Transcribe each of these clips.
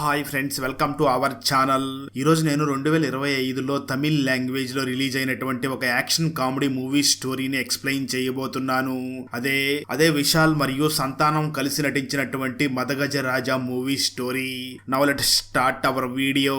Hi friends welcome to our channel. ఈరోజు నేను రెండు వేల ఇరవై ఐదులో తమిళ్ లాంగ్వేజ్లో రిలీజ్ అయినటువంటి ఒక యాక్షన్ కామెడీ మూవీ స్టోరీని ఎక్స్ప్లెయిన్ చేయబోతున్నాను. అదే అదే విశాల్ మరియు సంతానం కలిసి నటించినటువంటి Madagaja Raja movie story. Now let start our video.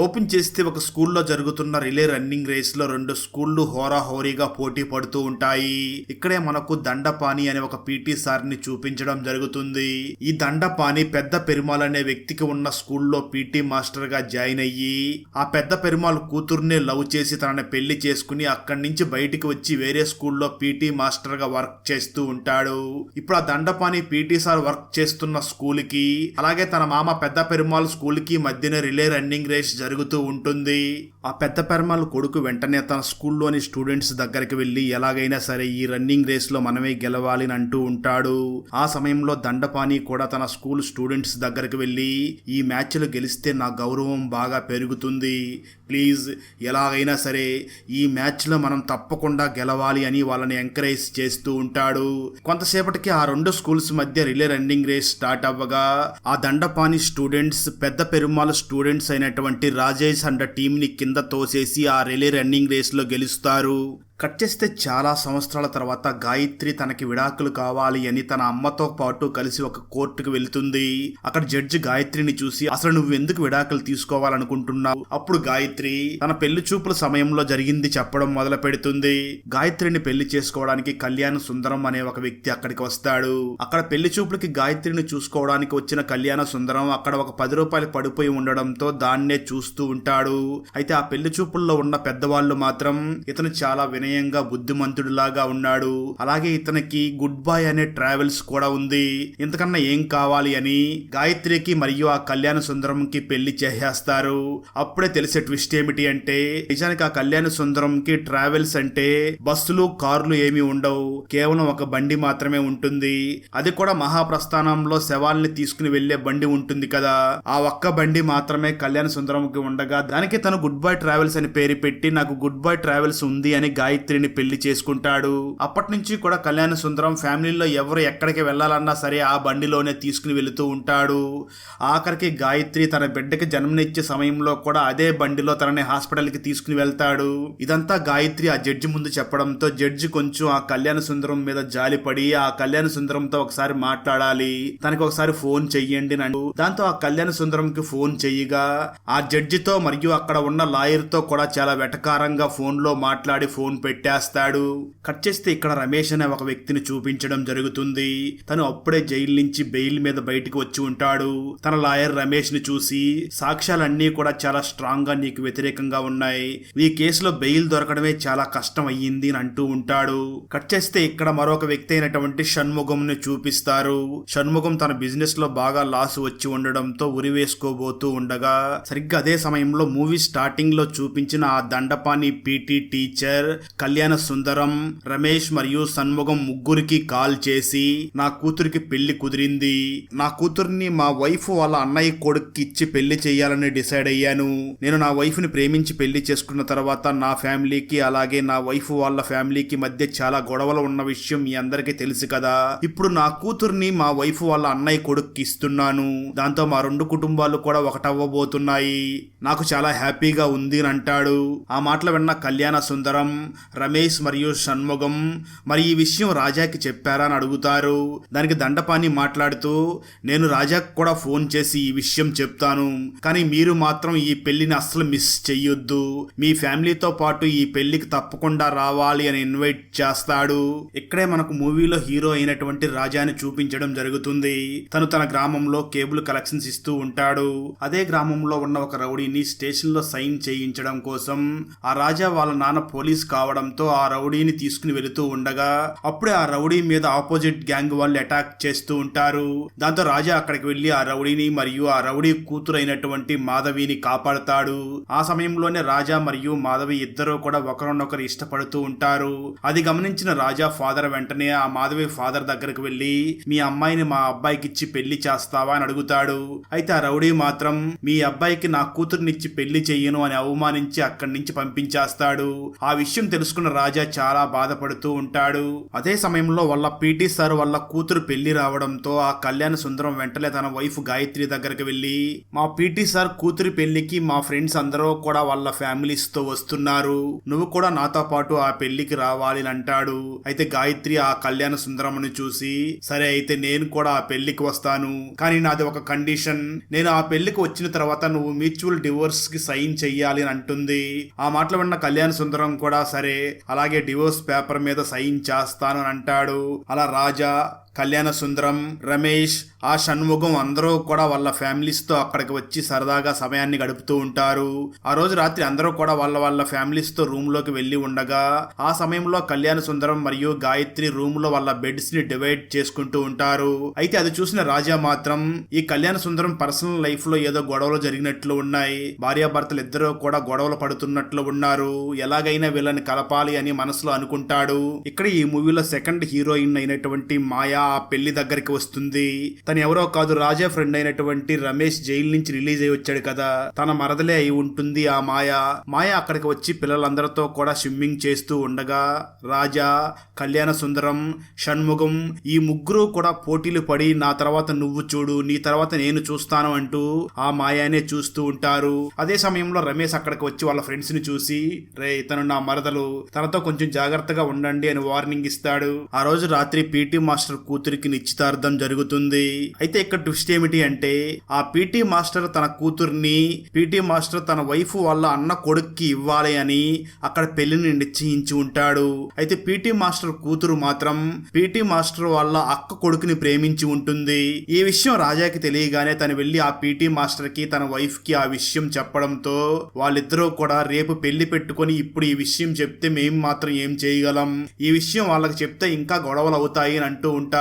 Open చేస్తే ఒక స్కూల్లో జరుగుతున్న రిలే రన్నింగ్ రేస్లో రెండు స్కూళ్ళు హోరాహోరీగా పోటీ పడుతూ ఉంటాయి. ఇక్కడే మనకు దండపాని అనే ఒక పీటీ సార్ని చూపించడం జరుగుతుంది. ఈ దండపాని పెద్ద పెరుమాల్ అనే వ్యక్తికి ఉన్న స్కూల్లో పీటీ మాస్టర్గా జాయిన్ అయ్యి ఆ పెద్ద పెరుమాల్ కూతుర్నే లవ్ చేసి తనని పెళ్ళి చేసుకుని అక్కడి నుంచి బయటికి వచ్చి వేరే స్కూల్లో పీటీ మాస్టర్గా వర్క్ చేస్తూ ఉంటాడు. ఇప్పుడు ఆ దండపాని పీటీ సార్ వర్క్ చేస్తున్న స్కూల్కి అలాగే తన మామ పెద్ద పెరుమాల్ స్కూల్కి మధ్యన రిలే రన్నింగ్ రేస్ జరుగుతూ ఉంటుంది. ఆ పెద్ద పెరుమాల్ కొడుకు వెంటనే తన స్కూల్లోని స్టూడెంట్స్ దగ్గరికి వెళ్ళి ఎలాగైనా సరే ఈ రన్నింగ్ రేస్లో మనమే గెలవాలి అని అంటూ ఉంటాడు. ఆ సమయంలో దండపాని కూడా తన స్కూల్ స్టూడెంట్స్ దగ్గరికి వెళ్ళి ఈ మ్యాచ్లో గెలిస్తే నా గౌరవం బాగా పెరుగుతుంది. ప్లీజ్ ఎలాగైనా సరే ఈ మ్యాచ్లో మనం తప్పకుండా గెలవాలి అని వాళ్ళని ఎంకరేజ్ చేస్తూ ఉంటాడు. కొంతసేపటికి ఆ రెండు స్కూల్స్ మధ్య రిలే రన్నింగ్ రేస్ స్టార్ట్ అవ్వగా ఆ దండపాని స్టూడెంట్స్ పెద్ద పెరుమాల స్టూడెంట్స్ అయినటువంటి రాజేష్ అండ్ టీం కింద తోసేసి ఆ రిలే రన్నింగ్ రేస్లో గెలుస్తారు. కట్ చేస్తే చాలా సంవత్సరాల తర్వాత గాయత్రి తనకి విడాకులు కావాలి అని తన అమ్మతో పాటు కలిసి ఒక కోర్టుకు వెళ్తుంది. అక్కడ జడ్జి గాయత్రిని చూసి అసలు నువ్వు ఎందుకు విడాకులు తీసుకోవాలనుకుంటున్నావు? అప్పుడు గాయత్రి తన పెళ్ళి చూపుల సమయంలో జరిగింది చెప్పడం మొదలు పెడుతుంది. గాయత్రిని పెళ్ళి చేసుకోవడానికి కళ్యాణ సుందరం అనే ఒక వ్యక్తి అక్కడికి వస్తాడు. అక్కడ పెళ్ళి చూపులకి గాయత్రిని చూసుకోవడానికి వచ్చిన కళ్యాణ సుందరం అక్కడ ఒక పది రూపాయలు పడిపోయి ఉండడంతో దాన్నే చూస్తూ ఉంటాడు. అయితే ఆ పెళ్ళి చూపుల్లో ఉన్న పెద్దవాళ్ళు మాత్రం ఇతను చాలా వినయంగా బుద్ధిమంతుడిలాగా ఉన్నాడు. అలాగే ఇతనికి గుడ్ బాయ్ అనే ట్రావెల్స్ కూడా ఉంది. ఇంతకన్నా ఏం కావాలి అని గాయత్రికి మరియు ఆ కళ్యాణ సుందరంకి పెళ్ళి చేసేస్తారు. అప్పుడే తెలిసే ట్విస్ట్ ఏమిటి అంటే నిజానికి ఆ కళ్యాణ సుందరంకి ట్రావెల్స్ అంటే బస్సులు కార్లు ఏమీ ఉండవు. కేవలం ఒక బండి మాత్రమే ఉంటుంది. అది కూడా మహాప్రస్థానంలో శవాల్ని తీసుకుని వెళ్ళే బండి ఉంటుంది కదా. ఆ ఒక్క బండి మాత్రమే కళ్యాణ సుందరంకి ఉండగా దానికి తను గుడ్ బాయ్ ట్రావెల్స్ అని పేరు పెట్టి నాకు గుడ్ బాయ్ ట్రావెల్స్ ఉంది అని గాయత్రిని పెళ్ళి చేసుకుంటాడు. అప్పటి నుంచి కూడా కళ్యాణ సుందరం ఫ్యామిలీలో ఎవరు ఎక్కడికి వెళ్ళాలన్నా సరే ఆ బండిలోనే తీసుకుని వెళుతూ ఉంటాడు. ఆఖరికి గాయత్రి తన బిడ్డకి జన్మనిచ్చే సమయంలో కూడా అదే బండిలో తనని హాస్పిటల్కి తీసుకుని వెళ్తాడు. ఇదంతా గాయత్రి ఆ జడ్జి ముందు చెప్పడంతో జడ్జి కొంచెం ఆ కళ్యాణ సుందరం మీద జాలిపడి ఆ కళ్యాణ సుందరంతో ఒకసారి మాట్లాడాలి. తనకి ఒకసారి ఫోన్ చెయ్యండి నన్ను దాంతో ఆ కళ్యాణ సుందరంకి ఫోన్ చెయ్యగా. ఆ జడ్జితో మరియు అక్కడ ఉన్న లాయర్తో కూడా చాలా వెటకారంగా ఫోన్లో మాట్లాడి ఫోన్ పెట్టేస్తాడు. కట్ చేస్తే ఇక్కడ రమేష్ అనే ఒక వ్యక్తిని చూపించడం జరుగుతుంది. తను అప్పుడే జైలు నుంచి బెయిల్ మీద బయటికి వచ్చి ఉంటాడు. తన లాయర్ రమేష్ని చూసి సాక్ష్యాలన్నీ కూడా చాలా స్ట్రాంగ్గా నీకు వ్యతిరేకంగా ఉన్నాయి. ఈ కేసులో బెయిల్ దొరకడమే చాలా కష్టం అయ్యింది అని అంటూ ఉంటాడు. కట్ చేస్తే ఇక్కడ మరొక వ్యక్తి అయినటువంటి షణ్ముఖం ని చూపిస్తారు. షణ్ముఖం తన బిజినెస్లో బాగా లాస్ వచ్చి ఉండడంతో ఉరి వేసుకోబోతూ ఉండగా సరిగ్గా అదే సమయంలో మూవీ స్టార్టింగ్లో చూపించిన ఆ దండపాని పీటీ టీచర్ కళ్యాణ సుందరం రమేష్ మరియు షణ్ముఖం ముగ్గురికి కాల్ చేసి నా కూతురికి పెళ్ళి కుదిరింది. నా కూతుర్ని మా వైఫ్ వాళ్ళ అన్నయ్య కొడుక్కి ఇచ్చి పెళ్ళి చేయాలని డిసైడ్ అయ్యాను. నేను నా వైఫ్ని ప్రేమించి పెళ్ళి చేసుకున్న తర్వాత నా ఫ్యామిలీకి అలాగే నా వైఫ్ వాళ్ళ ఫ్యామిలీకి మధ్య చాలా గొడవలు ఉన్న విషయం మీ అందరికీ తెలుసు కదా. ఇప్పుడు నా కూతుర్ని మా వైఫ్ వాళ్ళ అన్నయ్య కొడుక్కి ఇస్తున్నాను. దాంతో మా రెండు కుటుంబాలు కూడా ఒకటవ్వబోతున్నాయి. నాకు చాలా హ్యాపీగా ఉంది అని అంటాడు. ఆ మాటలు విన్న కళ్యాణ సుందరం రమేష్ మరియు షణ్ముఖం మరి ఈ విషయం రాజాకి చెప్పారా? అని అడుగుతారు. దానికి దండపాని మాట్లాడుతూ నేను రాజాకు కూడా ఫోన్ చేసి ఈ విషయం చెప్తాను కానీ మీరు మాత్రం ఈ పెళ్ళిని అస్సలు మిస్ చెయ్యొద్దు. మీ ఫ్యామిలీతో పాటు ఈ పెళ్ళికి తప్పకుండా రావాలి అని ఇన్వైట్ చేస్తాడు. ఇక్కడే మనకు మూవీలో హీరో అయినటువంటి రాజాని చూపించడం జరుగుతుంది. తను తన గ్రామంలో కేబుల్ కలెక్షన్స్ ఇస్తూ ఉంటాడు. అదే గ్రామంలో ఉన్న ఒక రౌడీని స్టేషన్లో సైన్ చేయించడం కోసం ఆ రాజా వాళ్ళ నాన్న పోలీస్ కావడం రావడంతో ఆ రౌడీని తీసుకుని వెళుతూ ఉండగా అప్పుడే ఆ రౌడీ మీద ఆపోజిట్ గ్యాంగ్ వాళ్ళు అటాక్ చేస్తూ ఉంటారు. దాంతో రాజా అక్కడికి వెళ్ళి ఆ రౌడీని మరియు ఆ రౌడీ కూతురైనటువంటి మాధవిని కాపాడుతాడు. ఆ సమయంలోనే రాజా మరియు మాధవి ఇద్దరు కూడా ఒకరినొకరు ఇష్టపడుతూ ఉంటారు. అది గమనించిన రాజా ఫాదర్ వెంటనే ఆ మాధవి ఫాదర్ దగ్గరకు వెళ్ళి మీ అమ్మాయిని మా అబ్బాయికి ఇచ్చి పెళ్ళి చేస్తావా? అని అడుగుతాడు. అయితే ఆ రౌడీ మాత్రం మీ అబ్బాయికి నా కూతురునిచ్చి పెళ్ళి చెయ్యను అని అవమానించి అక్కడి నుంచి పంపించేస్తాడు. ఆ విషయం తెలుసు తెలుసుకున్న రాజా చాలా బాధపడుతూ ఉంటాడు. అదే సమయంలో వాళ్ళ పీటీ సార్ వాళ్ళ కూతురు పెళ్ళి రావడంతో ఆ కళ్యాణ సుందరం వెంటనే తన వైఫ్ గాయత్రి దగ్గరికి వెళ్ళి మా పీటీ సార్ కూతురి పెళ్ళికి మా ఫ్రెండ్స్ అందరూ కూడా వాళ్ళ ఫ్యామిలీస్తో వస్తున్నారు. నువ్వు కూడా నాతో పాటు ఆ పెళ్ళికి రావాలి అని అంటాడు. అయితే గాయత్రి ఆ కళ్యాణ సుందరముని చూసి సరే అయితే నేను కూడా ఆ పెళ్ళికి వస్తాను. కానీ నాది ఒక కండిషన్. నేను ఆ పెళ్ళికి వచ్చిన తర్వాత నువ్వు మ్యూచువల్ డివోర్స్కి సైన్ చెయ్యాలి అని అంటుంది. ఆ మాటలు విన్న కళ్యాణ సుందరం కూడా సరే అలాగే డివోర్స్ పేపర్ మీద సైన్ చేస్తాను అని అంటాడు. అలా రాజా కళ్యాణ సుందరం రమేష్ ఆ షణ్ముఖం అందరూ కూడా వాళ్ళ ఫ్యామిలీస్తో అక్కడికి వచ్చి సరదాగా సమయాన్ని గడుపుతూ ఉంటారు. ఆ రోజు రాత్రి అందరూ కూడా వాళ్ళ వాళ్ళ ఫ్యామిలీస్తో రూమ్లోకి ఉండగా ఆ సమయంలో కళ్యాణ సుందరం మరియు గాయత్రి రూమ్లో వాళ్ళ బెడ్స్ని డివైడ్ చేసుకుంటూ ఉంటారు. అయితే అది చూసిన రాజా మాత్రం ఈ కళ్యాణ సుందరం పర్సనల్ లైఫ్లో ఏదో గొడవలు జరిగినట్లు ఉన్నాయి. భార్యాభర్తలు ఇద్దరు కూడా గొడవలు పడుతున్నట్లు ఉన్నారు. ఎలాగైనా వీళ్ళని కలపాలి అని మనసులో అనుకుంటాడు. ఇక్కడ ఈ మూవీలో సెకండ్ హీరోయిన్ అయినటువంటి మాయా పెళ్ళి దగ్గరికి వస్తుంది. తను ఎవరో కాదు రాజా ఫ్రెండ్ అయినటువంటి రమేష్ జైలు నుంచి రిలీజ్ అయి వచ్చాడు కదా. తన మరదలే అయి ఉంటుంది ఆ మాయ. మాయ అక్కడికి వచ్చి పిల్లలందరితో కూడా స్విమ్మింగ్ చేస్తూ ఉండగా రాజా కళ్యాణ సుందరం షణ్ముఖం ఈ ముగ్గురు కూడా పోటీలు పడి నా తర్వాత నువ్వు చూడు నీ తర్వాత నేను చూస్తాను అంటూ ఆ మాయానే చూస్తూ ఉంటారు. అదే సమయంలో రమేష్ అక్కడికి వచ్చి వాళ్ళ ఫ్రెండ్స్ని చూసి రే ఇతను నా మరదలు. తనతో కొంచెం జాగ్రత్తగా ఉండండి అని వార్నింగ్ ఇస్తాడు. ఆ రోజు రాత్రి పీటీ మాస్టర్ కూతురికి నిశ్చితార్థం జరుగుతుంది. అయితే ఇక్కడ ట్విస్ట్ ఏమిటి అంటే ఆ పీటీ మాస్టర్ తన కూతుర్ని పీటీ మాస్టర్ తన వైఫ్ వాళ్ళ అన్న కొడుక్కి ఇవ్వాలి అని అక్కడ పెళ్ళిని నిశ్చయించి ఉంటాడు. అయితే పీటీ మాస్టర్ కూతురు మాత్రం పీటీ మాస్టర్ వాళ్ళ అక్క కొడుకుని ప్రేమించి ఉంటుంది. ఈ విషయం రాజాకి తెలియగానే తను వెళ్ళి ఆ పీటీ మాస్టర్కి తన వైఫ్కి ఆ విషయం చెప్పడంతో వాళ్ళిద్దరూ కూడా రేపు పెళ్ళి పెట్టుకొని ఇప్పుడు ఈ విషయం చెప్తే మేము మాత్రం ఏం చేయగలం? ఈ విషయం వాళ్ళకి చెప్తే ఇంకా గొడవలు అవుతాయి అని అంటూ ఉంటారు.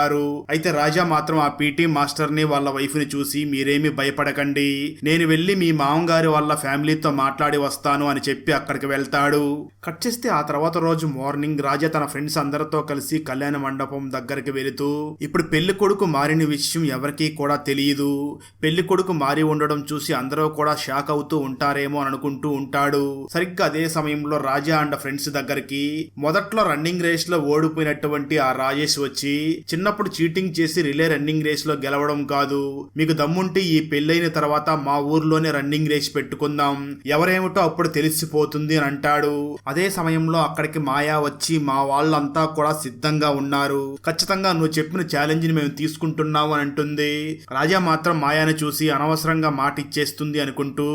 అయితే రాజా మాత్రం ఆ పీటీ మాస్టర్ని వాళ్ళ వైఫ్ని చూసి మీరేమి భయపడకండి. నేను వెళ్ళి మీ మామగారి వాళ్ళ ఫ్యామిలీతో మాట్లాడి వస్తాను అని చెప్పి అక్కడికి వెళ్తాడు. కట్ చేస్తే ఆ తర్వాత రోజు మార్నింగ్ రాజా తన ఫ్రెండ్స్ అందరితో కలిసి కళ్యాణ మండపం దగ్గరికి వెళుతూ ఇప్పుడు పెళ్ళి కొడుకు మారిన విషయం ఎవరికీ కూడా తెలియదు. పెళ్ళి కొడుకు మారి ఉండడం చూసి అందరూ కూడా షాక్ అవుతూ ఉంటారేమో అని అనుకుంటూ ఉంటాడు. సరిగ్గా అదే సమయంలో రాజా అండ్ ఫ్రెండ్స్ దగ్గరికి మొదట్లో రన్నింగ్ రేస్లో ఓడిపోయినటువంటి ఆ రాజేష్ వచ్చి చిన్న చిన్నప్పుడు చీటింగ్ చేసి రిలే రన్నింగ్ రేస్లో గెలవడం కాదు. మీకు దమ్ముంటే ఈ పెళ్ళైన తర్వాత మా ఊర్లోనే రన్నింగ్ రేస్ పెట్టుకుందాం. ఎవరేమిటో అప్పుడు తెలిసిపోతుంది అని అంటాడు. అదే సమయంలో అక్కడికి మాయా వచ్చి మా వాళ్ళంతా కూడా సిద్ధంగా ఉన్నారు. ఖచ్చితంగా నువ్వు చెప్పిన ఛాలెంజ్ని మేము తీసుకుంటున్నాము అని అంటుంది. రాజా మాత్రం మాయాని చూసి అనవసరంగా మాట ఇచ్చేస్తుంది అనుకుంటూ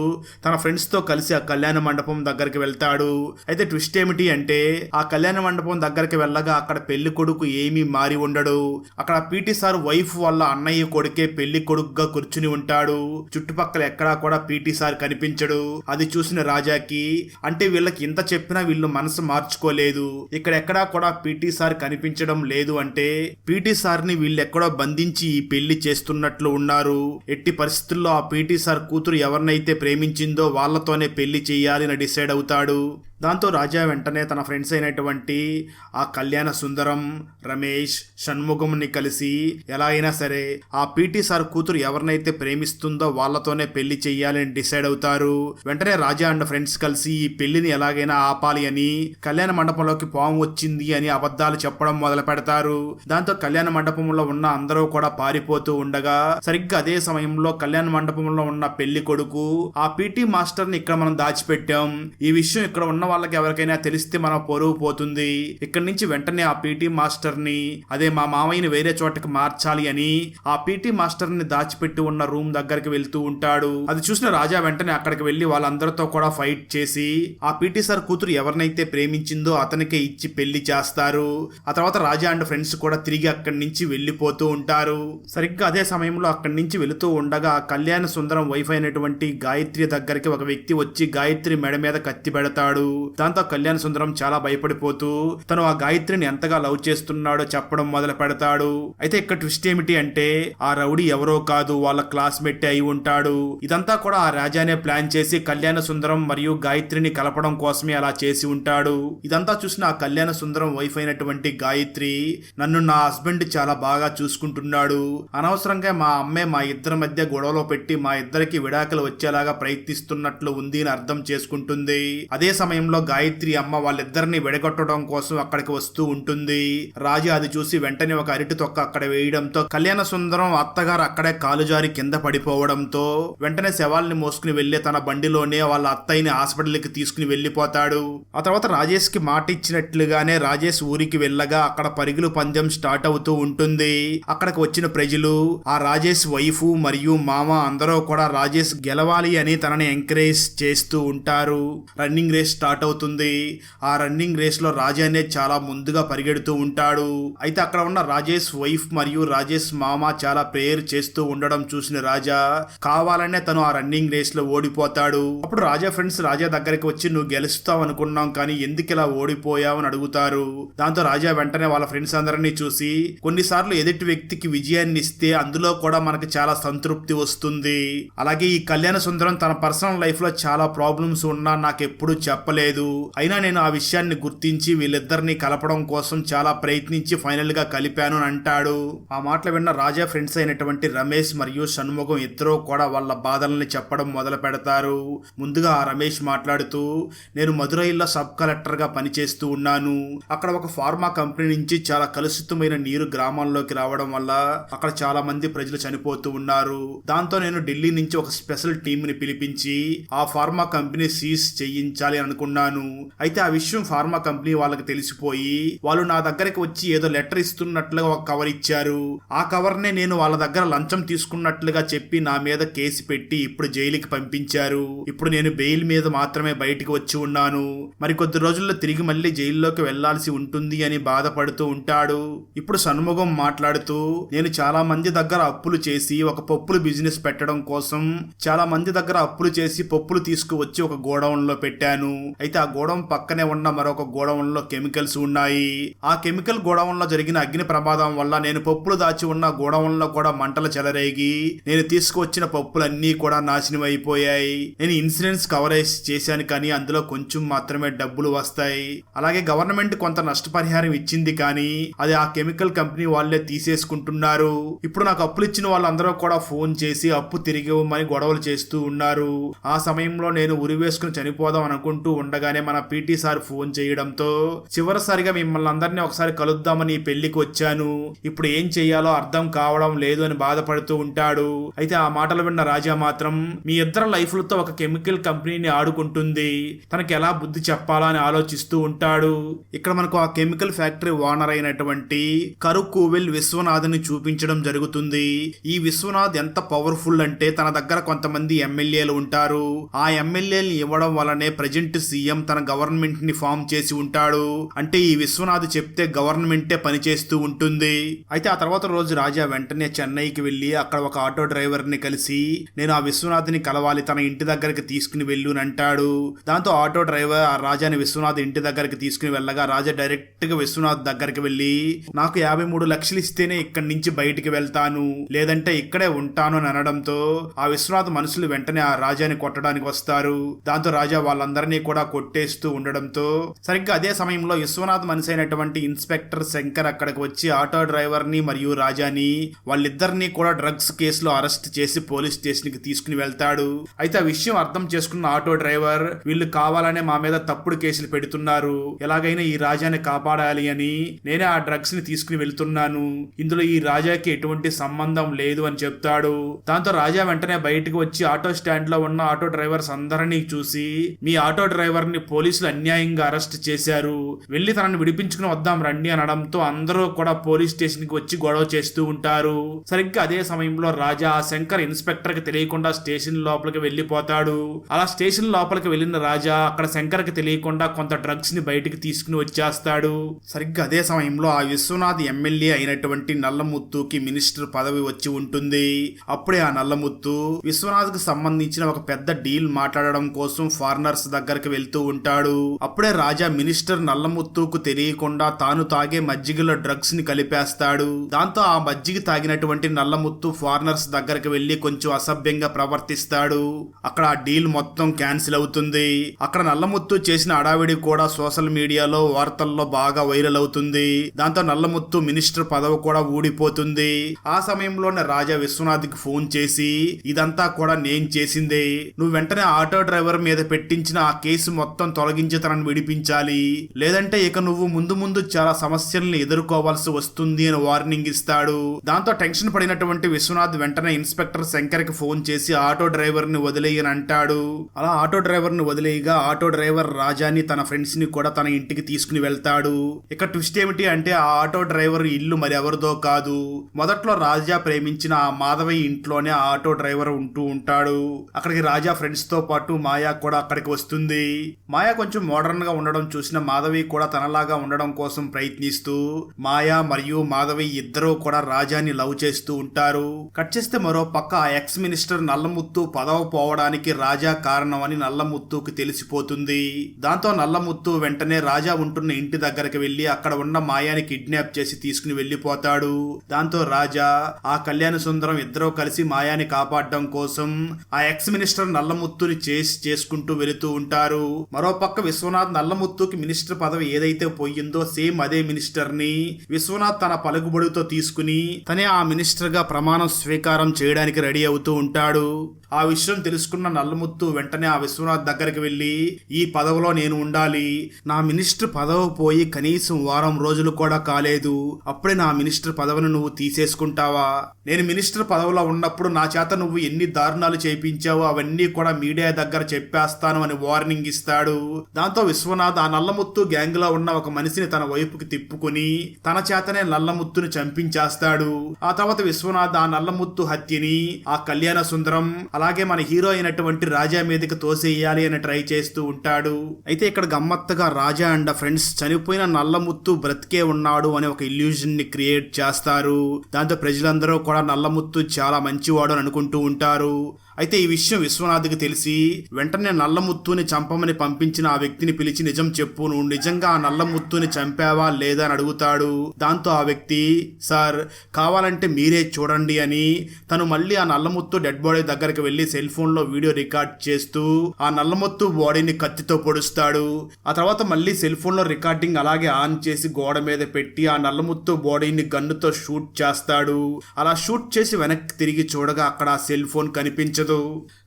తన ఫ్రెండ్స్తో కలిసి ఆ కళ్యాణ మండపం దగ్గరికి వెళ్తాడు. అయితే ట్విస్ట్ ఏమిటి అంటే ఆ కళ్యాణ మండపం దగ్గరికి వెళ్ళగా అక్కడ పెళ్ళి కొడుకు ఏమీ మారి ఉండడు. అక్కడ పీటీ సార్ వైఫ్ వాళ్ళ అన్నయ్య కొడుకే పెళ్ళి కొడుకుగా కూర్చుని ఉంటాడు. చుట్టుపక్కల ఎక్కడా కూడా పీటీ సార్ కనిపించడు. అది చూసిన రాజాకి అంటే వీళ్ళకి ఇంత చెప్పినా వీళ్ళు మనసు మార్చుకోలేదు. ఇక్కడ ఎక్కడా కూడా పీటీ సార్ కనిపించడం లేదు అంటే పీటీ సార్ని వీళ్ళు ఎక్కడో బంధించి ఈ పెళ్ళి చేస్తున్నట్లు ఉన్నారు. ఎట్టి పరిస్థితుల్లో ఆ పీటీ సార్ కూతురు ఎవరినైతే ప్రేమించిందో వాళ్ళతోనే పెళ్ళి చేయాలని డిసైడ్ అవుతాడు. దాంతో రాజా వెంటనే తన ఫ్రెండ్స్ అయినటువంటి ఆ కళ్యాణ సుందరం రమేష్ షణ్ముఖంని కలిసి ఎలా అయినా సరే ఆ పీటీ సార్ కూతురు ఎవరినైతే ప్రేమిస్తుందో వాళ్ళతోనే పెళ్ళి చెయ్యాలని డిసైడ్ అవుతారు. వెంటనే రాజా అండ్ ఫ్రెండ్స్ కలిసి ఈ పెళ్ళిని ఎలాగైనా ఆపాలి అని కళ్యాణ మండపంలోకి పాము వచ్చింది అని అబద్ధాలు చెప్పడం మొదలు పెడతారు. దాంతో కళ్యాణ మండపంలో ఉన్న అందరూ కూడా పారిపోతూ ఉండగా సరిగ్గా అదే సమయంలో కళ్యాణ మండపంలో ఉన్న పెళ్ళి కొడుకు ఆ పీటీ మాస్టర్ని ఇక్కడ మనం దాచిపెట్టాం. ఈ విషయం ఇక్కడ ఉన్న వాళ్ళకి ఎవరికైనా తెలిస్తే మన పొరుగు పోతుంది. ఇక్కడి నుంచి వెంటనే ఆ పీటీ మాస్టర్ని అదే మా మామయ్యని వేరే చోటకి మార్చాలి అని ఆ పీటీ మాస్టర్ని దాచిపెట్టి ఉన్న రూమ్ దగ్గరికి వెళ్తూ ఉంటాడు. అది చూసిన రాజా వెంటనే అక్కడికి వెళ్ళి వాళ్ళందరితో కూడా ఫైట్ చేసి ఆ పీటీ సార్ కూతురు ఎవరినైతే ప్రేమించిందో అతనికే ఇచ్చి పెళ్ళి చేస్తారు. ఆ తర్వాత రాజా అండ్ ఫ్రెండ్స్ కూడా తిరిగి అక్కడి నుంచి వెళ్ళిపోతూ ఉంటారు. సరిగ్గా అదే సమయంలో అక్కడి నుంచి వెళుతూ ఉండగా కళ్యాణ సుందరం వైఫ్ అయినటువంటి గాయత్రి దగ్గరికి ఒక వ్యక్తి వచ్చి గాయత్రి మెడ మీద కత్తి పెడతాడు. దాంతో కళ్యాణ సుందరం చాలా భయపడిపోతూ తను ఆ గాయత్రిని ఎంతగా లవ్ చేస్తున్నాడో చెప్పడం మొదలు పెడతాడు. అయితే ఇక్కడ ట్విస్ట్ ఏమిటి అంటే ఆ రౌడీ ఎవరో కాదు వాళ్ళ క్లాస్మేట్ అయి ఉంటాడు. ఇదంతా కూడా ఆ రాజానే ప్లాన్ చేసి కళ్యాణ సుందరం మరియు గాయత్రిని కలపడం కోసమే అలా చేసి ఉంటాడు. ఇదంతా చూసిన ఆ కళ్యాణ సుందరం వైఫ్ అయినటువంటి గాయత్రి నన్ను నా హస్బెండ్ చాలా బాగా చూసుకుంటున్నాడు. అనవసరంగా మా అమ్మే మా ఇద్దరి మధ్య గొడవలో పెట్టి మా ఇద్దరికి విడాకులు వచ్చేలాగా ప్రయత్నిస్తున్నట్లు ఉంది అని అర్థం చేసుకుంటుంది. అదే సమయం సమయంలో గాయత్రి అమ్మ వాళ్ళిద్దరిని విడగొట్టడం కోసం అక్కడికి వస్తూ ఉంటుంది. రాజు అది చూసి వెంటనే ఒక అరటి తొక్క అక్కడ వేయడంతో కళ్యాణ సుందరం అత్తగారు అక్కడే కాలు జారి కింద పడిపోవడంతో వెంటనే శవాల్ని మోసుకుని వెళ్ళే తన బండిలోనే వాళ్ళ అత్తయ్యని హాస్పిటల్కి తీసుకుని వెళ్ళిపోతాడు ఆ తర్వాత రాజేష్కి మాట ఇచ్చినట్లుగానే రాజేష్ ఊరికి వెళ్ళగా అక్కడ పరుగులు పందెం స్టార్ట్ అవుతూ ఉంటుంది. అక్కడికి వచ్చిన ప్రజలు ఆ రాజేష్ వైఫ్ మరియు మామ అందరూ కూడా రాజేష్ గెలవాలి అని తనని ఎంకరేజ్ చేస్తూ ఉంటారు. రన్నింగ్ రేస్ స్టార్ట్ స్టార్ట్ అవుతుంది. ఆ రన్నింగ్ రేస్లో రాజానే చాలా ముందుగా పరిగెడుతూ ఉంటాడు. అయితే అక్కడ ఉన్న రాజేష్ వైఫ్ మరియు రాజేష్ మామ చాలా ప్రేయర్ చేస్తూ ఉండడం చూసిన రాజా కావాలనే తను ఆ రన్నింగ్ రేస్లో ఓడిపోతాడు. అప్పుడు రాజా ఫ్రెండ్స్ రాజా దగ్గరికి వచ్చి నువ్వు గెలుస్తావు అనుకున్నాం కానీ ఎందుకు ఇలా ఓడిపోయావు? అని అడుగుతారు. దాంతో రాజా వెంటనే వాళ్ళ ఫ్రెండ్స్ అందరినీ చూసి కొన్నిసార్లు ఎదుటి వ్యక్తికి విజయాన్ని ఇస్తే అందులో కూడా మనకు చాలా సంతృప్తి వస్తుంది. అలాగే ఈ కళ్యాణ సుందరం తన పర్సనల్ లైఫ్లో చాలా ప్రాబ్లమ్స్ ఉన్నా నాకు ఎప్పుడు చెప్పలేదు. లేదు. అయినా నేను ఆ విషయాన్ని గుర్తించి వీళ్ళిద్దరిని కలపడం కోసం చాలా ప్రయత్నించి ఫైనల్గా కలిపాను అని అంటాడు. ఆ మాటలు విన్న రాజా ఫ్రెండ్స్ అయినటువంటి రమేష్ మరియు షణ్ముఖం ఇద్దరూ కూడా వాళ్ళ బాధల్ని చెప్పడం మొదలు పెడతారు. ముందుగా ఆ రమేష్ మాట్లాడుతూ నేను మదురైలో సబ్ కలెక్టర్గా పనిచేస్తూ ఉన్నాను. అక్కడ ఒక ఫార్మా కంపెనీ నుంచి చాలా కలుషితమైన నీరు గ్రామాల్లోకి రావడం వల్ల అక్కడ చాలా మంది ప్రజలు చనిపోతూ ఉన్నారు. దాంతో నేను ఢిల్లీ నుంచి ఒక స్పెషల్ టీమ్ని పిలిపించి ఆ ఫార్మా కంపెనీ సీజ్ చేయించాలి అనుకున్నాను. ఉన్నాను. అయితే ఆ విషయం ఫార్మా కంపెనీ వాళ్ళకి తెలిసిపోయి వాళ్ళు నా దగ్గరికి వచ్చి ఏదో లెటర్ ఇస్తున్నట్లుగా ఒక కవర్ ఇచ్చారు. ఆ కవర్ నే నేను వాళ్ళ దగ్గర లంచం తీసుకున్నట్లుగా చెప్పి నా మీద కేసు పెట్టి ఇప్పుడు జైలుకి పంపించారు. ఇప్పుడు నేను బెయిల్ మీద మాత్రమే బయటికి వచ్చి ఉన్నాను. మరి కొద్ది రోజుల్లో తిరిగి మళ్ళీ జైల్లోకి వెళ్ళాల్సి ఉంటుంది అని బాధపడుతూ ఉంటాడు. ఇప్పుడు సన్ముఖం మాట్లాడుతూ నేను చాలా మంది దగ్గర అప్పులు చేసి ఒక పప్పులు బిజినెస్ పెట్టడం కోసం చాలా మంది దగ్గర అప్పులు చేసి పప్పులు తీసుకువచ్చి ఒక గోడౌన్లో పెట్టాను. అయితే ఆ గోడౌన్ పక్కనే ఉన్న మరొక గోడౌన్లో కెమికల్స్ ఉన్నాయి. ఆ కెమికల్ గోడౌన్లో జరిగిన అగ్ని ప్రమాదం వల్ల నేను పప్పులు దాచి ఉన్న గోడౌన్లో కూడా మంటలు చెలరేగి నేను తీసుకువచ్చిన పప్పులన్నీ కూడా నాశనం అయిపోయాయి. నేను ఇన్సూరెన్స్ కవరేజ్ చేశాను కానీ అందులో కొంచెం మాత్రమే డబ్బులు వస్తాయి. అలాగే గవర్నమెంట్ కొంత నష్టపరిహారం ఇచ్చింది కానీ అది ఆ కెమికల్ కంపెనీ వాళ్ళే తీసేసుకుంటున్నారు. ఇప్పుడు నాకు అప్పులు ఇచ్చిన వాళ్ళందరూ కూడా ఫోన్ చేసి అప్పు తిరిగి ఇవ్వమని గొడవలు చేస్తూ ఉన్నారు. ఆ సమయంలో నేను ఉరి వేసుకుని చనిపోదాం అనుకుంటూ ఉండగానే మన పీటీ సార్ ఫోన్ చేయడంతో చివరిసారిగా మిమ్మల్ని అందరినీ ఒకసారి కలుద్దామని పెళ్ళికి వచ్చాను. ఇప్పుడు ఏం చెయ్యాలో అర్థం కావడం లేదు అని బాధపడుతూ ఉంటాడు. అయితే ఆ మాటలు విన్న రాజా మాత్రం మీ ఇద్దరు లైఫ్లతో ఒక కెమికల్ కంపెనీని ఆడుకుంటుంది. తనకి ఎలా బుద్ధి చెప్పాలా అని ఆలోచిస్తూ ఉంటాడు. ఇక్కడ మనకు ఆ కెమికల్ ఫ్యాక్టరీ ఓనర్ అయినటువంటి కరుకోవెల్ విశ్వనాథ్ని చూపించడం జరుగుతుంది. ఈ విశ్వనాథ్ ఎంత పవర్ఫుల్ అంటే తన దగ్గర కొంతమంది ఎమ్మెల్యేలు ఉంటారు. ఆ ఎమ్మెల్యేలు ఇవ్వడం వల్లనే ప్రజెంట్ సీఎం తన గవర్నమెంట్ని ఫామ్ చేసి ఉంటాడు. అంటే ఈ విశ్వనాథ్ చెప్తే గవర్నమెంటే పనిచేస్తూ ఉంటుంది. అయితే ఆ తర్వాత రోజు రాజా వెంటనే చెన్నైకి వెళ్ళి అక్కడ ఒక ఆటో డ్రైవర్ని కలిసి నేను ఆ విశ్వనాథ్ని కలవాలి తన ఇంటి దగ్గరికి తీసుకుని వెళ్ళు అంటాడు. దాంతో ఆటో డ్రైవర్ ఆ రాజాని విశ్వనాథ్ ఇంటి దగ్గరికి తీసుకుని వెళ్ళగా రాజా డైరెక్ట్గా విశ్వనాథ్ దగ్గరికి వెళ్ళి నాకు యాభై మూడు లక్షలు ఇస్తేనే ఇక్కడి నుంచి బయటికి వెళ్తాను. లేదంటే ఇక్కడే ఉంటాను అని అనడంతో ఆ విశ్వనాథ్ మనుషులు వెంటనే ఆ రాజాని కొట్టడానికి వస్తారు. దాంతో రాజా వాళ్ళందరినీ కూడా కొట్టేస్తూ ఉండడంతో సరిగ్గా అదే సమయంలో విశ్వనాథ్ మనిషి అయినటువంటి ఇన్స్పెక్టర్ శంకర్ అక్కడికి వచ్చి ఆటో డ్రైవర్ని మరియు రాజాని వాళ్ళిద్దరినీ కూడా డ్రగ్స్ కేసులో అరెస్ట్ చేసి పోలీస్ స్టేషన్కి తీసుకుని వెళ్తాడు. అయితే ఆ విషయం అర్థం చేసుకున్న ఆటో డ్రైవర్ వీళ్ళు కావాలనే మా మీద తప్పుడు కేసులు పెడుతున్నారు. ఎలాగైనా ఈ రాజాని కాపాడాలి అని నేనే ఆ డ్రగ్స్ని తీసుకుని వెళ్తున్నాను. ఇందులో ఈ రాజాకి ఎటువంటి సంబంధం లేదు అని చెప్తాడు. దాంతో రాజా వెంటనే బయటకు వచ్చి ఆటో స్టాండ్లో ఉన్న ఆటో డ్రైవర్స్ అందరినీ చూసి మీ ఆటో డ్రైవర్ డ్రైవర్ని పోలీసులు అన్యాయంగా అరెస్ట్ చేశారు. వెళ్ళి తనని విడిపించుకుని వద్దాం రండి అనడంతో అందరూ కూడా పోలీస్ స్టేషన్కి వచ్చి గొడవ చేస్తూ ఉంటారు. సరిగ్గా అదే సమయంలో రాజా శంకర్ ఇన్స్పెక్టర్కి తెలియకుండా స్టేషన్ లోపలికి వెళ్ళిపోతాడు. అలా స్టేషన్ లోపలికి వెళ్ళిన రాజా అక్కడ శంకర్కి తెలియకుండా కొంత డ్రగ్స్ని బయటికి తీసుకుని వచ్చేస్తాడు. సరిగ్గా అదే సమయంలో ఆ విశ్వనాథ్ ఎమ్మెల్యే అయినటువంటి నల్లముత్తుకి మినిస్టర్ పదవి వచ్చి ఉంటుంది. అప్పుడే ఆ నల్లముత్తు విశ్వనాథ్కు సంబంధించిన ఒక పెద్ద డీల్ మాట్లాడడం కోసం ఫారినర్స్ దగ్గరికి వెళ్ళి వెళ్తూ ఉంటాడు. అప్పుడే రాజా మినిస్టర్ నల్లముత్తుకు తెలియకుండా తాను తాగే మజ్జిగలో డ్రగ్స్ని కలిపేస్తాడు. దాంతో ఆ మజ్జిగ తాగినటువంటి నల్లముత్తు ఫారినర్స్ దగ్గరకు వెళ్ళి కొంచెం అసభ్యంగా ప్రవర్తిస్తాడు. అక్కడ ఆ డీల్ మొత్తం క్యాన్సిల్ అవుతుంది. అక్కడ నల్లముత్తు చేసిన అడావిడి కూడా సోషల్ మీడియాలో వార్తల్లో బాగా వైరల్ అవుతుంది. దాంతో నల్లముత్తు మినిస్టర్ పదవి కూడా ఊడిపోతుంది. ఆ సమయంలోనే రాజా విశ్వనాథ్కి ఫోన్ చేసి ఇదంతా కూడా నేను చేసిందే. నువ్వు వెంటనే ఆటో డ్రైవర్ మీద పెట్టించిన ఆ కేసు మొత్తం తొలగించి తనను విడిపించాలి. లేదంటే ఇక నువ్వు ముందు ముందు చాలా సమస్యల్ని ఎదుర్కోవాల్సి వస్తుంది అని వార్నింగ్ ఇస్తాడు. దాంతో టెన్షన్ పడినటువంటి విశ్వనాథ్ వెంటనే ఇన్స్పెక్టర్ శంకర్కి ఫోన్ చేసి ఆటో డ్రైవర్ని వదిలేయని అంటాడు. అలా ఆటో డ్రైవర్ని వదిలేయగా ఆటో డ్రైవర్ రాజాని తన ఫ్రెండ్స్ని కూడా తన ఇంటికి తీసుకుని వెళ్తాడు. ఇక ట్విస్ట్ ఏమిటి అంటే ఆ ఆటో డ్రైవర్ ఇల్లు మరి ఎవరిదో కాదు. మొదట్లో రాజా ప్రేమించిన ఆ మాధవయ్య ఇంట్లోనే ఆ ఆటో డ్రైవర్ ఉంటూ ఉంటాడు. అక్కడికి రాజా ఫ్రెండ్స్తో పాటు మాయా కూడా అక్కడికి వస్తుంది. మాయా కొంచెం మోడర్న్గా ఉండడం చూసిన మాధవి కూడా తనలాగా ఉండడం కోసం ప్రయత్నిస్తూ మాయా మరియు మాధవి ఇద్దరూ కూడా రాజాని లవ్ చేస్తూ ఉంటారు. కట్ చేస్తే మరో పక్క ఆ ఎక్స్ మినిస్టర్ నల్లముత్తు పదవ పోవడానికి రాజా కారణం అని నల్లముత్తుకు తెలిసిపోతుంది. దాంతో నల్లముత్తు వెంటనే రాజా ఉంటున్న ఇంటి దగ్గరికి వెళ్ళి అక్కడ ఉన్న మాయాని కిడ్నాప్ చేసి తీసుకుని వెళ్ళిపోతాడు దాంతో రాజా ఆ కళ్యాణ సుందరం ఇద్దరూ కలిసి మాయాని కాపాడడం కోసం ఆ ఎక్స్ మినిస్టర్ నల్లముత్తుని చేసి చేసుకుంటూ వెళుతూ ఉంటారు. మరోపక్క విశ్వనాథ్ నల్లముత్తుకి మినిస్టర్ పదవి ఏదైతే పోయిందో సేమ్ అదే మినిస్టర్ని విశ్వనాథ్ తన పలుకుబడితో తీసుకుని తనే ఆ మినిస్టర్గా ప్రమాణం స్వీకారం చేయడానికి రెడీ అవుతూ ఉంటాడు. ఆ విషయం తెలుసుకున్న నల్లముత్తు వెంటనే ఆ విశ్వనాథ్ దగ్గరికి వెళ్ళి ఈ పదవిలో నేను ఉండాలి. నా మినిస్టర్ పదవి పోయి కనీసం వారం రోజులు కూడా కాలేదు. అప్పుడే నా మినిస్టర్ పదవిని నువ్వు తీసేసుకుంటావా? నేను మినిస్టర్ పదవిలో ఉన్నప్పుడు నా చేత నువ్వు ఎన్ని దారుణాలు చేయించావో అవన్నీ కూడా మీడియా దగ్గర చెప్పేస్తాను అని వార్నింగ్ చూపిస్తాడు దాంతో విశ్వనాథ్ ఆ నల్లముత్తు గ్యాంగ్లో ఉన్న ఒక మనిషిని తన వైపుకి తిప్పుకుని తన చేతనే నల్లముత్తుని చంపించేస్తాడు. ఆ తర్వాత విశ్వనాథ్ ఆ నల్లముత్తు హత్యని ఆ కళ్యాణ సుందరం అలాగే మన హీరో అయినటువంటి రాజా మీదకి తోసేయాలి అని ట్రై చేస్తూ ఉంటాడు. అయితే ఇక్కడ గమ్మత్తగా రాజా అండ్ ఫ్రెండ్స్ చనిపోయిన నల్లముత్తు బ్రతికే ఉన్నాడు అనే ఒక ఇల్యూజన్ని క్రియేట్ చేస్తారు. దాంతో ప్రజలందరూ కూడా నల్లముత్తు చాలా మంచివాడు అని అనుకుంటూ ఉంటారు. అయితే ఈ విషయం విశ్వనాథ్కి తెలిసి వెంటనే నల్లముత్తుని చంపమని పంపించిన ఆ వ్యక్తిని పిలిచి నిజం చెప్పు నువ్వు నిజంగా ఆ నల్లముత్తుని చంపావా లేదా అని అడుగుతాడు. దాంతో ఆ వ్యక్తి సార్ కావాలంటే మీరే చూడండి అని తను మళ్ళీ ఆ నల్లముత్తు డెడ్ బాడీ దగ్గరికి వెళ్ళి సెల్ ఫోన్లో వీడియో రికార్డ్ చేస్తూ ఆ నల్లముత్తు బాడీని కత్తితో పొడుస్తాడు. ఆ తర్వాత మళ్ళీ సెల్ ఫోన్లో రికార్డింగ్ అలాగే ఆన్ చేసి గోడ మీద పెట్టి ఆ నల్లముత్తు బాడీని గన్నుతో షూట్ చేస్తాడు. అలా షూట్ చేసి వెనక్కి తిరిగి చూడగా అక్కడ ఆ సెల్ ఫోన్ కనిపించదు.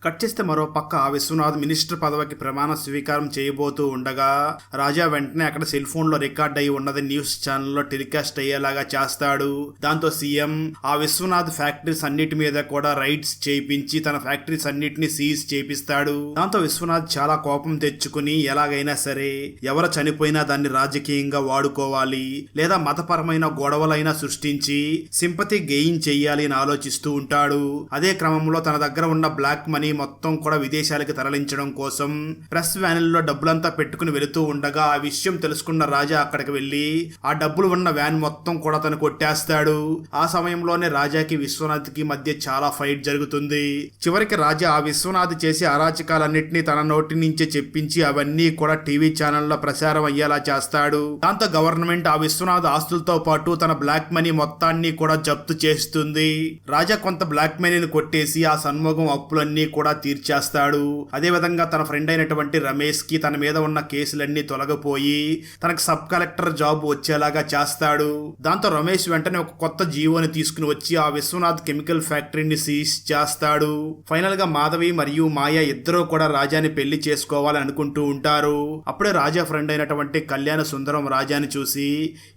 కట్ చేస్తే మరో పక్క ఆ విశ్వనాథ్ మినిస్టర్ పదవికి ప్రమాణ స్వీకారం చేయబోతూ ఉండగా రాజా వెంటనే అక్కడ సెల్ ఫోన్లో రికార్డ్ అయి ఉన్నది న్యూస్ ఛానల్లో టెలికాస్ట్ అయ్యేలాగా చేస్తాడు. దాంతో సీఎం ఆ విశ్వనాథ్ ఫ్యాక్టరీస్ అన్నిటి మీద కూడా రైట్స్ చేయించి తన ఫ్యాక్టరీస్ అన్నిటిని సీజ్ చేపిస్తాడు. దాంతో విశ్వనాథ్ చాలా కోపం తెచ్చుకుని ఎలాగైనా సరే ఎవరు చనిపోయినా దాన్ని రాజకీయంగా వాడుకోవాలి లేదా మతపరమైన గొడవలైనా సృష్టించి సింపతి గెయిన్ చెయ్యాలి అని ఆలోచిస్తూ ఉంటాడు. అదే క్రమంలో తన దగ్గర ఉన్న బ్లాక్ మనీ మొత్తం కూడా విదేశాలకు తరలించడం కోసం ప్రెస్ వ్యాన్లలో డబ్బులంతా పెట్టుకుని వెళుతూ ఉండగా ఆ విషయం తెలుసుకున్న రాజా అక్కడికి వెళ్ళి ఆ డబ్బులు ఉన్న వ్యాన్ మొత్తం కూడా తను కొట్టేస్తాడు. ఆ సమయంలోనే రాజాకి విశ్వనాథ్కి మధ్య చాలా ఫైట్ జరుగుతుంది. చివరికి రాజా ఆ విశ్వనాథ్ చేసే అరాచకాలన్నింటినీ తన నోటి నుంచే చెప్పించి అవన్నీ కూడా టీవీ ఛానల్లో ప్రసారం అయ్యేలా చేస్తాడు. దాంతో గవర్నమెంట్ ఆ విశ్వనాథ్ ఆస్తులతో పాటు తన బ్లాక్ మనీ మొత్తాన్ని కూడా జప్తు చేస్తుంది. రాజా కొంత బ్లాక్ మనీని కొట్టేసి ఆ సన్ముఖం అప్పులన్నీ కూడా తీర్చేస్తాడు. అదే విధంగా తన ఫ్రెండ్ అయినటువంటి రమేష్కి తన మీద ఉన్న కేసులన్నీ తొలగిపోయి తనకు సబ్ కలెక్టర్ జాబ్ వచ్చేలాగా చేస్తాడు. దాంతో రమేష్ వెంటనే ఒక కొత్త జీవోని తీసుకుని వచ్చి ఆ విశ్వనాథ్ కెమికల్ ఫ్యాక్టరీని సీజ్ చేస్తాడు. ఫైనల్గా మాధవి మరియు మాయ ఇద్దరూ కూడా రాజాని పెళ్ళి చేసుకోవాలని అనుకుంటూ ఉంటారు. అప్పుడే రాజా ఫ్రెండ్ అయినటువంటి కళ్యాణ సుందరం రాజాని చూసి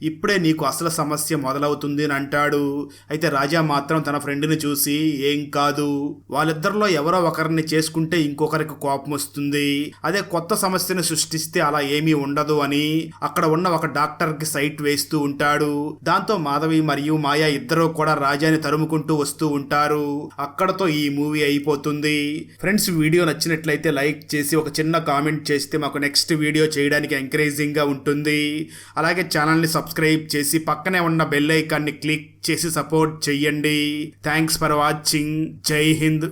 ఇప్పుడే నీకు అసలు సమస్య మొదలవుతుంది అని అంటాడు. అయితే రాజా మాత్రం తన ఫ్రెండ్ని చూసి ఏం కాదు. ఇద్దరిలో ఎవరో ఒకరిని చేసుకుంటే ఇంకొకరికి కోపం వస్తుంది. అదే కొత్త సమస్యను సృష్టిస్తే అలా ఏమీ ఉండదు అని అక్కడ ఉన్న ఒక డాక్టర్కి సైట్ వేస్తూ ఉంటాడు. దాంతో మాధవి మరియు మాయా ఇద్దరూ కూడా రాజాని తరుముకుంటూ వస్తూ ఉంటారు. అక్కడతో ఈ మూవీ అయిపోతుంది. ఫ్రెండ్స్ వీడియో నచ్చినట్లయితే లైక్ చేసి ఒక చిన్న కామెంట్ చేస్తే మాకు నెక్స్ట్ వీడియో చేయడానికి ఎంకరేజింగ్గా ఉంటుంది. అలాగే ఛానల్ని సబ్స్క్రైబ్ చేసి పక్కనే ఉన్న బెల్ ఐకాన్ని క్లిక్ చేసి సపోర్ట్ చెయ్యండి. Thanks for watching. జై హింద్.